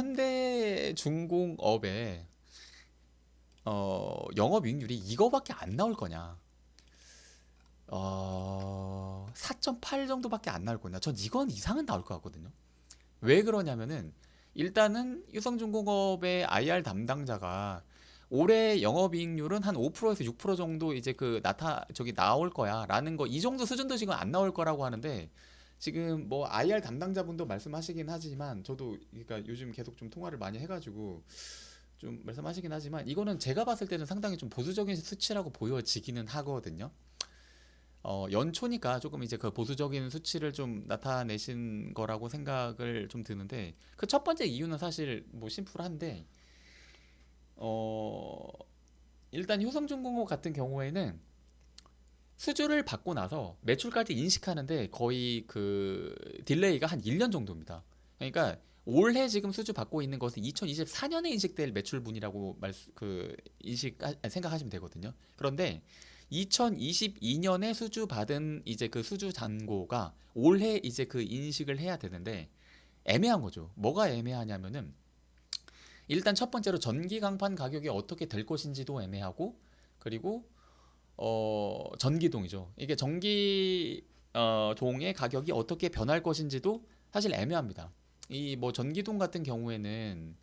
현대 중공업의 어, 영업 이익률이 이거밖에 안 나올 거냐? 어, 4.8 정도밖에 안 나올 거냐? 전 이건 이상은 나올 것 같거든요. 왜 그러냐면은 일단은 유성중공업의 IR 담당자가 올해 영업이익률은 한 5%에서 6% 정도 이제 그 나타 저기 나올 거야라는 거 이 정도 수준도 지금 안 나올 거라고 하는데 지금 뭐 IR 담당자분도 말씀하시긴 하지만 저도 그러니까 요즘 계속 좀 통화를 많이 해가지고 좀 말씀하시긴 하지만 이거는 제가 봤을 때는 상당히 좀 보수적인 수치라고 보여지기는 하거든요. 어, 연초니까 조금 이제 그 보수적인 수치를 좀 나타내신 거라고 생각을 좀 드는데 그 첫 번째 이유는 사실 뭐 심플한데 어, 일단 효성중공업 같은 경우에는 수주를 받고 나서 매출까지 인식하는데 거의 그 딜레이가 한 1년 정도입니다. 그러니까 올해 지금 수주 받고 있는 것은 2024년에 인식될 매출분이라고 말, 그 인식 생각하시면 되거든요. 그런데 2022년에 수주 받은 이제 그 수주 잔고가 올해 이제 그 인식을 해야 되는데 애매한 거죠. 뭐가 애매하냐면은 일단 첫 번째로 전기 강판 가격이 어떻게 될 것인지도 애매하고 그리고 어 전기동이죠. 이게 전기 어 동의 가격이 어떻게 변할 것인지도 사실 애매합니다. 이 뭐 전기동 같은 경우에는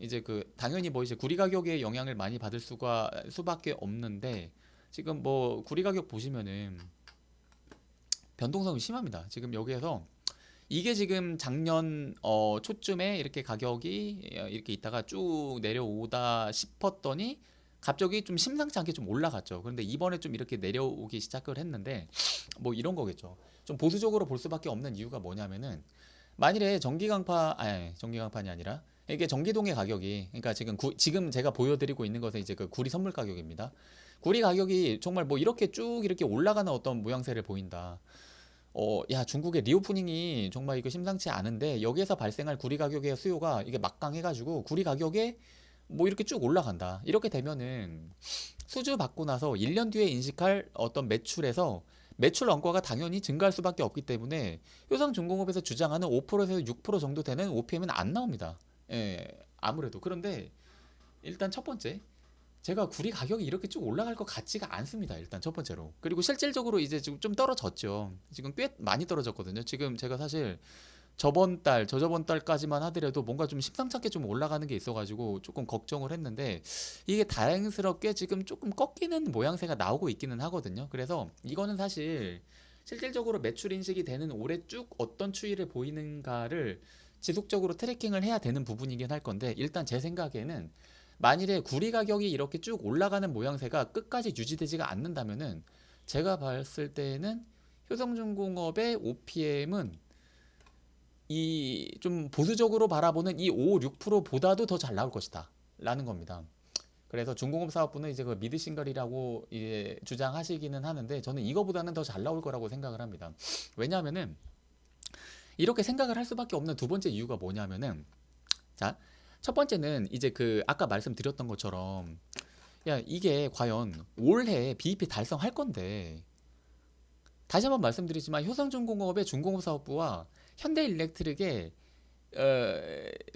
이제 그 당연히 뭐 이제 구리 가격에 영향을 많이 받을 수가 수밖에 없는데 지금 뭐 구리 가격 보시면은 변동성이 심합니다. 지금 여기에서 이게 지금 작년 어 초쯤에 이렇게 가격이 어, 이렇게 있다가 쭉 내려오다 싶었더니 갑자기 좀 심상치 않게 좀 올라갔죠. 그런데 이번에 좀 이렇게 내려오기 시작을 했는데 뭐 이런 거겠죠. 좀 보수적으로 볼 수밖에 없는 이유가 뭐냐면은 만일에 전기 강파 아니 전기 강판이 아니라 이게 전기동의 가격이 그러니까 지금 구, 지금 제가 보여드리고 있는 것은 이제 그 구리 선물 가격입니다. 구리 가격이 정말 뭐 이렇게 쭉 이렇게 올라가는 어떤 모양새를 보인다. 어, 야, 중국의 리오프닝이 정말 이거 심상치 않은데 여기에서 발생할 구리 가격의 수요가 이게 막강해가지고 구리 가격에 뭐 이렇게 쭉 올라간다. 이렇게 되면은 수주 받고 나서 1년 뒤에 인식할 어떤 매출에서 매출 원가가 당연히 증가할 수밖에 없기 때문에 효성중공업에서 주장하는 5%에서 6% 정도 되는 OPM은 안 나옵니다. 예, 아무래도 그런데 일단 첫 번째 제가 구리 가격이 이렇게 쭉 올라갈 것 같지가 않습니다. 일단 첫 번째로. 그리고 실질적으로 이제 지금 좀 떨어졌죠. 지금 꽤 많이 떨어졌거든요. 지금 제가 사실 저번 달, 저저번 달까지만 하더라도 뭔가 좀 심상찮게 좀 올라가는 게 있어가지고 조금 걱정을 했는데 이게 다행스럽게 지금 조금 꺾이는 모양새가 나오고 있기는 하거든요. 그래서 이거는 사실 실질적으로 매출 인식이 되는 올해 쭉 어떤 추이를 보이는가를 지속적으로 트래킹을 해야 되는 부분이긴 할 건데 일단 제 생각에는 만일에 구리 가격이 이렇게 쭉 올라가는 모양새가 끝까지 유지되지가 않는다면은 제가 봤을 때는 효성중공업의 OPM은 이 좀 보수적으로 바라보는 이 5, 6%보다도 더 잘 나올 것이다. 라는 겁니다. 그래서 중공업 사업부는 이제 그 미드 싱글이라고 이제 주장하시기는 하는데 저는 이거보다는 더 잘 나올 거라고 생각을 합니다. 왜냐하면은 이렇게 생각을 할 수밖에 없는 두 번째 이유가 뭐냐면은 자, 첫 번째는 이제 그 아까 말씀드렸던 것처럼 야 이게 과연 올해 BEP 달성할 건데 다시 한번 말씀드리지만 효성중공업의 중공업 사업부와 현대 일렉트릭의 어,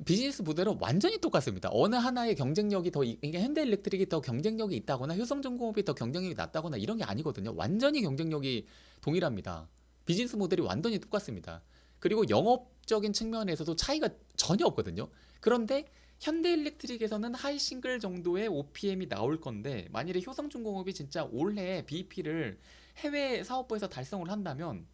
비즈니스 모델은 완전히 똑같습니다. 어느 하나의 경쟁력이 더 이- 이게 현대 일렉트릭이 더 경쟁력이 있다거나 효성중공업이 더 경쟁력이 낮다거나 이런 게 아니거든요. 완전히 경쟁력이 동일합니다. 비즈니스 모델이 완전히 똑같습니다. 그리고 영업적인 측면에서도 차이가 전혀 없거든요. 그런데 현대 일렉트릭에서는 하이 싱글 정도의 OPM이 나올 건데 만일에 효성중공업이 진짜 올해 BEP를 해외 사업부에서 달성을 한다면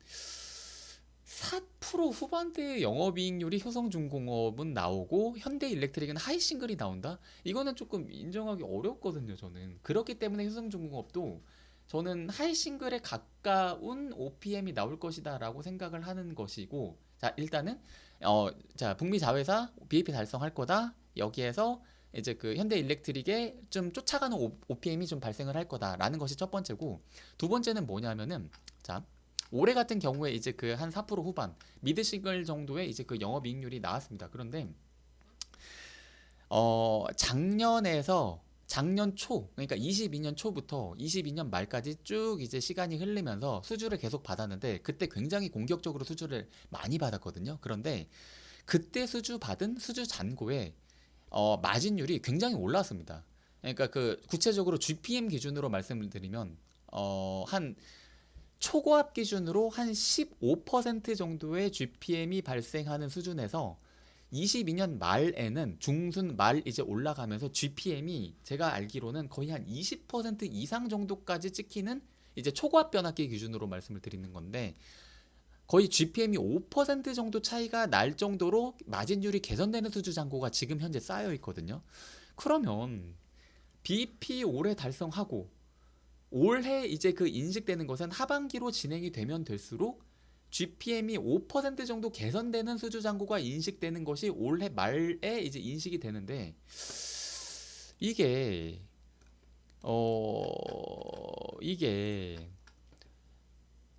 4% 후반대의 영업이익률이 효성중공업은 나오고 현대일렉트릭은 하이 싱글이 나온다? 이거는 조금 인정하기 어렵거든요, 저는. 그렇기 때문에 효성중공업도 저는 하이 싱글에 가까운 OPM이 나올 것이다 라고 생각을 하는 것이고, 자, 일단은, 어, 자, 북미 자회사 BEP 달성할 거다. 여기에서 이제 그 현대일렉트릭에 좀 쫓아가는 OPM이 좀 발생을 할 거다라는 것이 첫 번째고, 두 번째는 뭐냐면은, 자, 올해 같은 경우에 이제 그 한 4% 후반 미드 싱글 정도의 이제 그 영업이익률이 나왔습니다. 그런데 어 작년에서 작년 초 그러니까 22년 초부터 22년 말까지 쭉 이제 시간이 흐르면서 수주를 계속 받았는데 그때 굉장히 공격적으로 수주를 많이 받았거든요. 그런데 그때 수주 받은 수주 잔고의 어, 마진율이 굉장히 올랐습니다. 그러니까 그 구체적으로 GPM 기준으로 말씀을 드리면 어, 한 초고압 기준으로 한 15% 정도의 GPM이 발생하는 수준에서 22년 말에는 중순 말 이제 올라가면서 GPM이 제가 알기로는 거의 한 20% 이상 정도까지 찍히는 이제 초고압 변압기 기준으로 말씀을 드리는 건데 거의 GPM이 5% 정도 차이가 날 정도로 마진율이 개선되는 수주 잔고가 지금 현재 쌓여 있거든요. 그러면 BP 올해 달성하고 올해 이제 그 인식되는 것은 하반기로 진행이 되면 될수록 GPM이 5% 정도 개선되는 수주 잔고가 인식되는 것이 올해 말에 이제 인식이 되는데 이게 어 이게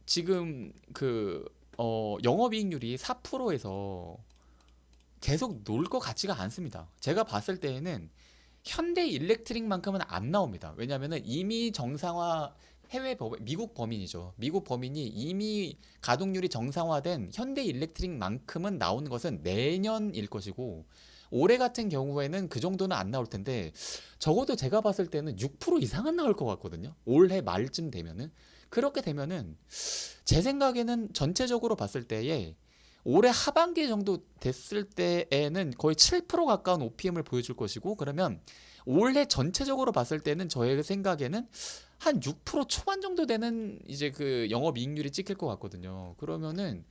지금 그 어 영업이익률이 4%에서 계속 놀 것 같지가 않습니다. 제가 봤을 때에는 현대 일렉트릭만큼은 안 나옵니다. 왜냐하면 이미 정상화 해외 법 미국 범인이죠. 미국 범인이 이미 가동률이 정상화된 현대 일렉트릭만큼은 나오는 것은 내년일 것이고 올해 같은 경우에는 그 정도는 안 나올 텐데 적어도 제가 봤을 때는 6% 이상은 나올 것 같거든요. 올해 말쯤 되면은 그렇게 되면은 제 생각에는 전체적으로 봤을 때에 올해 하반기 정도 됐을 때에는 거의 7% 가까운 OPM을 보여줄 것이고 그러면 올해 전체적으로 봤을 때는 저의 생각에는 한 6% 초반 정도 되는 이제 그 영업 이익률이 찍힐 것 같거든요. 그러면은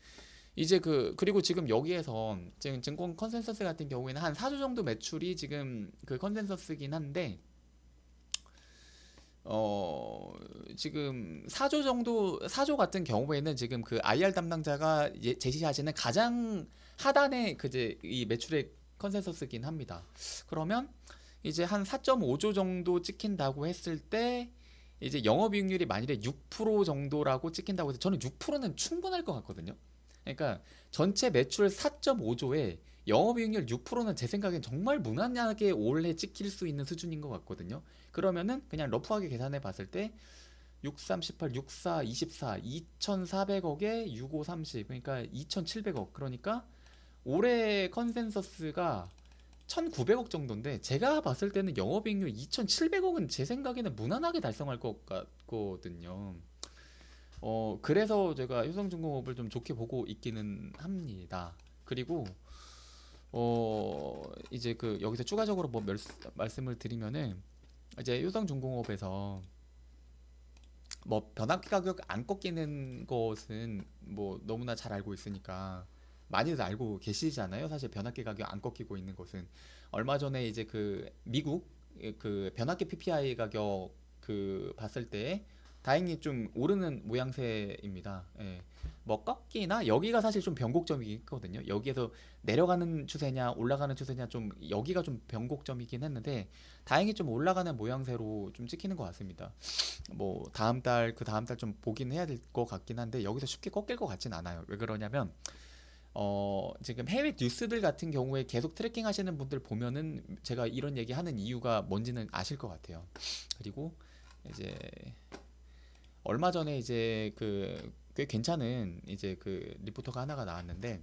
이제 그 그리고 지금 여기에서 지금 증권 컨센서스 같은 경우에는 한 4조 정도 매출이 지금 그 컨센서스긴 한데 어 지금 4조 정도 4조 같은 경우에는 지금 그 IR 담당자가 예- 제시하시는 가장 하단의 그제 이 매출의 컨센서스긴 합니다. 그러면 이제 한 4.5조 정도 찍힌다고 했을 때 이제 영업이익률이 만일에 6% 정도라고 찍힌다고 해서 저는 6%는 충분할 것 같거든요. 그러니까 전체 매출 4.5조에 영업이익률 6%는 제 생각엔 정말 무난하게 올해 찍힐 수 있는 수준인 것 같거든요. 그러면은 그냥 러프하게 계산해 봤을 때 6, 3, 18, 6, 4, 24, 2,400억에 6, 5, 30 그러니까 2,700억 그러니까 올해 컨센서스가 1,900억 정도인데 제가 봤을 때는 영업이익률 2,700억은 제 생각에는 무난하게 달성할 것 같거든요. 어 그래서 제가 효성중공업을 좀 좋게 보고 있기는 합니다. 그리고 어 이제 그 여기서 추가적으로 뭐 멸- 말씀을 드리면은 이제 효성중공업에서 뭐 변압기 가격 안 꺾이는 것은 뭐 너무나 잘 알고 있으니까 많이들 알고 계시잖아요. 사실 변압기 가격 안 꺾이고 있는 것은 얼마 전에 이제 그 미국 그 변압기 PPI 가격 그 봤을 때 다행히 좀 오르는 모양새입니다. 예. 뭐 꺾이나 여기가 사실 좀 변곡점이긴 했거든요. 여기에서 내려가는 추세냐 올라가는 추세냐 좀 여기가 좀 변곡점이긴 했는데 다행히 좀 올라가는 모양새로 좀 찍히는 것 같습니다. 뭐 다음 달 그 다음 달 좀 보긴 해야 될 것 같긴 한데 여기서 쉽게 꺾일 것 같진 않아요. 왜 그러냐면 어 지금 해외 뉴스들 같은 경우에 계속 트래킹 하시는 분들 보면은 제가 이런 얘기 하는 이유가 뭔지는 아실 것 같아요. 그리고 이제 얼마 전에 이제 그 꽤 괜찮은 이제 그 리포터가 하나가 나왔는데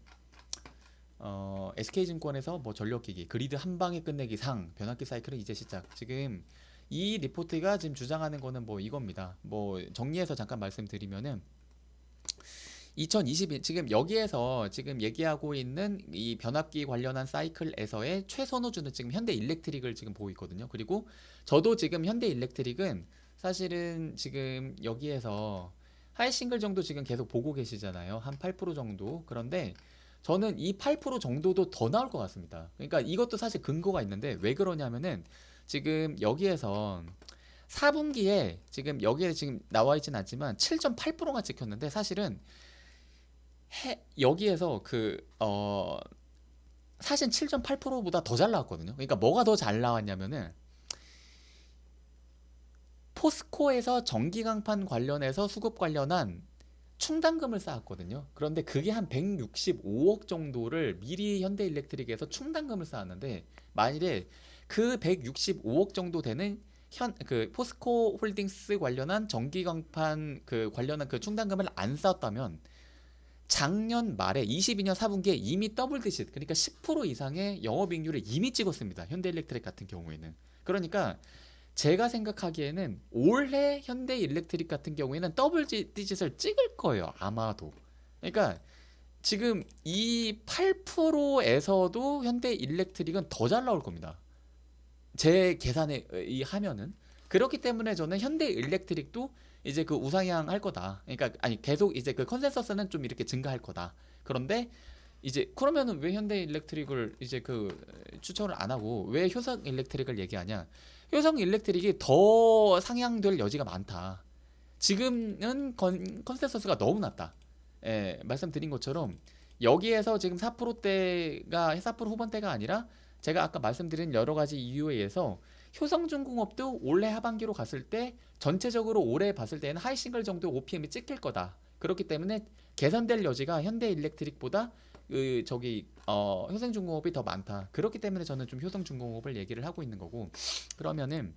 어 SK증권에서 뭐 전력기기 그리드 한 방에 끝내기 상 변압기 사이클은 이제 시작. 지금 이 리포트가 지금 주장하는 거는 뭐 이겁니다. 뭐 정리해서 잠깐 말씀드리면은 2022 지금 여기에서 지금 얘기하고 있는 이 변압기 관련한 사이클에서의 최선호주는 지금 현대 일렉트릭을 지금 보고 있거든요. 그리고 저도 지금 현대 일렉트릭은 사실은 지금 여기에서 하이 싱글 정도 지금 계속 보고 계시잖아요. 한 8% 정도. 그런데 저는 이 8% 정도도 더 나올 것 같습니다. 그러니까 이것도 사실 근거가 있는데 왜 그러냐면은 지금 여기에서 4분기에 지금 여기에 지금 나와 있진 않지만 7.8%가 찍혔는데 사실은 해, 여기에서 그 어 사실 7.8%보다 더 잘 나왔거든요. 그러니까 뭐가 더 잘 나왔냐면은 포스코에서 전기 강판 관련해서 수급 관련한 충당금을 쌓았거든요. 그런데 그게 한 165억 정도를 미리 현대일렉트릭에서 충당금을 쌓았는데 만일에 그 165억 정도 되는 현 그 포스코 홀딩스 관련한 전기 강판 그 관련한 그 충당금을 안 쌓았다면 작년 말에 22년 4분기에 이미 더블 디짓 그러니까 10% 이상의 영업이익률을 이미 찍었습니다. 현대일렉트릭 같은 경우에는. 그러니까 제가 생각하기에는 올해 현대 일렉트릭 같은 경우에는 더블 지- 디짓을 찍을 거예요. 아마도. 그러니까 지금 이 8%에서도 현대 일렉트릭은 더 잘 나올 겁니다. 제 계산에 이 하면은 그렇기 때문에 저는 현대 일렉트릭도 이제 그 우상향 할 거다. 그러니까 아니 계속 이제 그 컨센서스는 좀 이렇게 증가할 거다. 그런데 이제 그러면은 왜 현대 일렉트릭을 이제 그 추천을 안 하고 왜 효성일렉트릭을 얘기하냐? 효성일렉트릭이 더 상향될 여지가 많다. 지금은 컨, 컨센서스가 너무 낮다. 예, 말씀드린 것처럼 여기에서 지금 4%대가 4% 후반대가 아니라 제가 아까 말씀드린 여러 가지 이유에 의해서 효성중공업도 올해 하반기로 갔을 때 전체적으로 올해 봤을 때는 하이 싱글 정도 OPM이 찍힐 거다. 그렇기 때문에 개선될 여지가 현대 일렉트릭보다 그 저기 어 효성중공업이 더 많다. 그렇기 때문에 저는 좀 효성중공업을 얘기를 하고 있는 거고 그러면은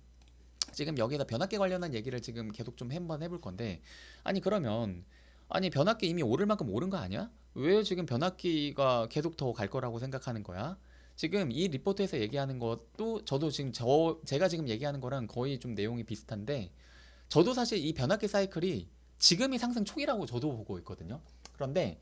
지금 여기다 변압기 관련한 얘기를 지금 계속 좀 한번 해볼 건데 아니 그러면 아니 변압기 이미 오를 만큼 오른 거 아니야? 왜 지금 변압기가 계속 더 갈 거라고 생각하는 거야? 지금 이 리포트에서 얘기하는 것도 저도 지금 저 제가 지금 얘기하는 거랑 거의 좀 내용이 비슷한데 저도 사실 이 변압기 사이클이 지금이 상승 초기라고 저도 보고 있거든요. 그런데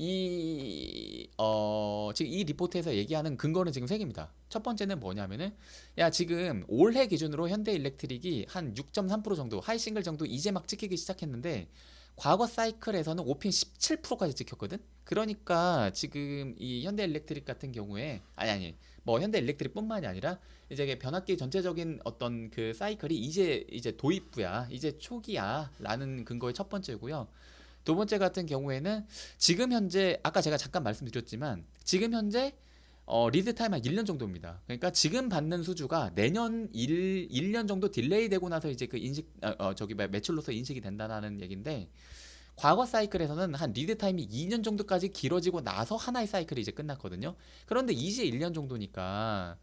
이, 어, 지금 이 리포트에서 얘기하는 근거는 지금 세 개입니다. 첫 번째는 뭐냐면은, 야, 지금 올해 기준으로 현대 일렉트릭이 한 6.3% 정도, 하이 싱글 정도 이제 막 찍히기 시작했는데, 과거 사이클에서는 오핀 17%까지 찍혔거든? 그러니까 지금 이 현대 일렉트릭 같은 경우에, 아니, 아니, 뭐 현대 일렉트릭 뿐만이 아니라, 이제 변압기 전체적인 어떤 그 사이클이 이제, 이제 도입부야, 이제 초기야, 라는 근거의 첫 번째고요. 두 번째 같은 경우에는 지금 현재 아까 제가 잠깐 말씀드렸지만 지금 현재 어, 리드 타임 한 1년 정도입니다. 그러니까 지금 받는 수주가 내년 1, 1년 정도 딜레이 되고 나서 이제 그 인식 어, 어, 저기 뭐 매출로서 인식이 된다는 얘기인데 과거 사이클에서는 한 리드 타임이 2년 정도까지 길어지고 나서 하나의 사이클이 이제 끝났거든요. 그런데 이제 1년 정도니까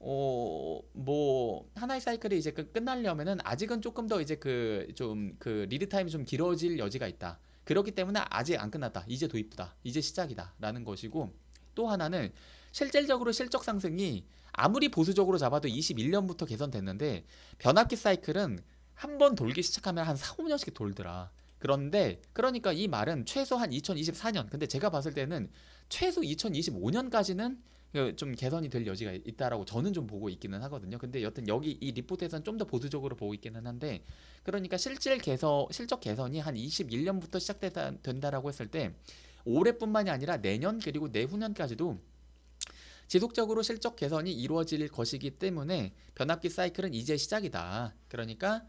어 뭐 하나의 사이클이 이제 그 끝나려면은 아직은 조금 더 이제 그좀그 리드 타임이 좀 길어질 여지가 있다. 그렇기 때문에 아직 안 끝났다. 이제 도입부다. 이제 시작이다라는 것이고 또 하나는 실질적으로 실적 상승이 아무리 보수적으로 잡아도 21년부터 개선됐는데 변압기 사이클은 한 번 돌기 시작하면 한 4, 5년씩 돌더라. 그런데 그러니까 이 말은 최소 한 2024년. 근데 제가 봤을 때는 최소 2025년까지는 그 좀 개선이 될 여지가 있다라고 저는 좀 보고 있기는 하거든요. 근데 여튼 여기 이 리포트에서는 좀 더 보수적으로 보고 있기는 한데 그러니까 실질 개선 실적 개선이 한 21년부터 시작된다라고 했을 때 올해뿐만이 아니라 내년 그리고 내후년까지도 지속적으로 실적 개선이 이루어질 것이기 때문에 변압기 사이클은 이제 시작이다. 그러니까